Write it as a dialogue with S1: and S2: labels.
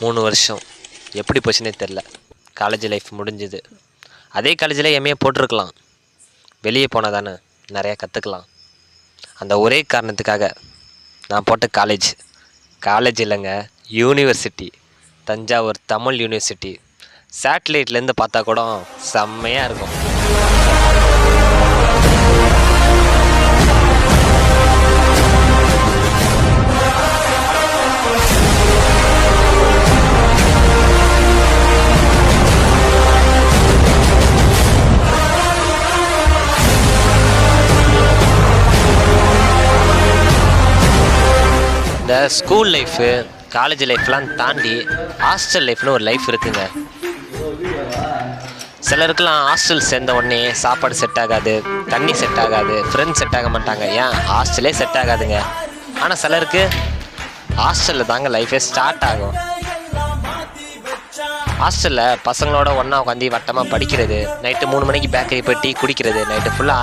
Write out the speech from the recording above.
S1: மூணு வருஷம். எப்படி போச்சுன்னே தெரில காலேஜ் லைஃப் முடிஞ்சுது. அதே காலேஜில் எம்ஏ போட்டிருக்கலாம். வெளியே போனால் தானே நிறையா கற்றுக்கலாம் அந்த ஒரே காரணத்துக்காக நான் போட்ட காலேஜ் காலேஜ் இல்லைங்க யூனிவர்சிட்டி தஞ்சாவூர் தமிழ் யூனிவர்சிட்டி சேட்டலைட்லேருந்து பார்த்தா கூட செம்மையாக இருக்கும். இந்த ஸ்கூல் லைஃபு காலேஜ் லைஃப்லாம் தாண்டி ஹாஸ்டல் லைஃப்னு ஒரு லைஃப் இருக்குங்க. சிலருக்குலாம் ஹாஸ்டல் சேர்ந்த உடனே சாப்பாடு செட் ஆகாது தண்ணி செட் ஆகாது ஃப்ரெண்ட்ஸ் செட் ஆக மாட்டாங்க. ஏன்? ஹாஸ்டலே செட் ஆகாதுங்க. ஆனால் சிலருக்கு ஹாஸ்டலில் தாங்க லைஃபே ஸ்டார்ட் ஆகும். ஹாஸ்டலில் பசங்களோட ஒன்றா உட்காந்து வட்டமாக படிக்கிறது நைட்டு மூணு மணிக்கு பேக்கரி போய் டீ குடிக்கிறது நைட்டு ஃபுல்லாக